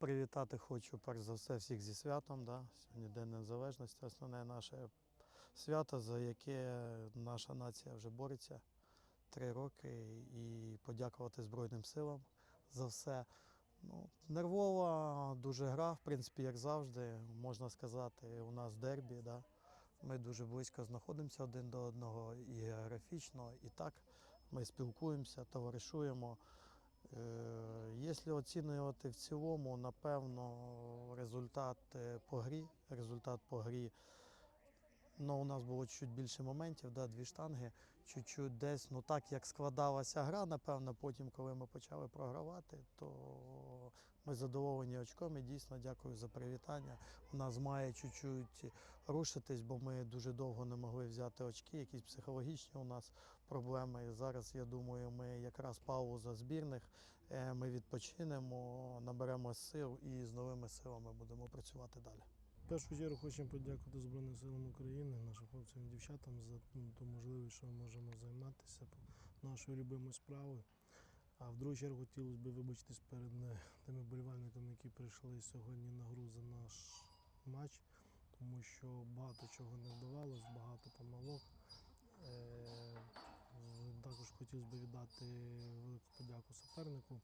Привітати хочу перш за все всіх зі святом. Да? Сьогодні День Незалежності, основне наше свято, за яке наша нація вже бореться три роки. І подякувати Збройним силам за все. Ну, нервова дуже гра, в принципі, як завжди, можна сказати, у нас дербі. Да? Ми дуже близько знаходимося один до одного і географічно, і так. Ми спілкуємося, товаришуємо. Е, Якщо оцінювати в цілому, напевно, результат е, по грі. Результат по грі. Ну, у нас було чуть більше моментів, да, дві штанги, чуть-чуть десь, ну так як складалася гра, напевно, потім, коли ми почали програвати, то ми задоволені очком і дійсно дякую за привітання. У нас має чуть-чуть рушитись, бо ми дуже довго не могли взяти очки, якісь психологічні у нас проблеми. І зараз, я думаю, ми якраз пауза збірних, е, ми відпочинемо, наберемо сил і з новими силами будемо працювати далі. Першу чергу хочемо подякувати Збройним силам України, нашим хлопцям і дівчатам за ну, ту можливість, що ми можемо займатися нашою любимою справою. А в другу чергу хотілося б вибачитись перед тими болівальниками, які прийшли сьогодні на гру за наш матч, тому що багато чого не вдавалось, багато помилок. Е, Також хотілося б віддати велику подяку супернику.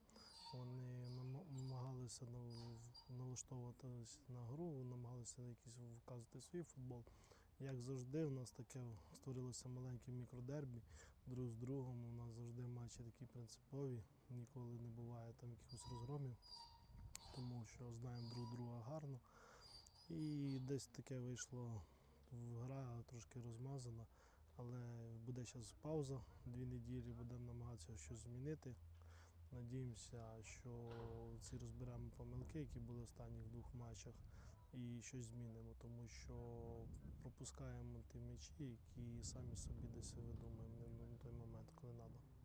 Вони нам- намагалися налаштовуватись на гру, намагалися якийсь вказувати свій футбол. Як завжди, у нас таке створилося маленьке мікродербі друг з другом. У нас завжди матчі такі принципові, ніколи не буває там якихось розгромів, тому що знаємо друг друга гарно. І десь таке вийшло гра трошки розмазана, але буде зараз пауза, дві неділі будемо намагатися щось змінити. Надіємося, що ці розберемо помилки, які були в останніх двох матчах, і щось змінимо, тому що пропускаємо ті м'ячі, які самі собі десь видумаємо на той момент, коли треба.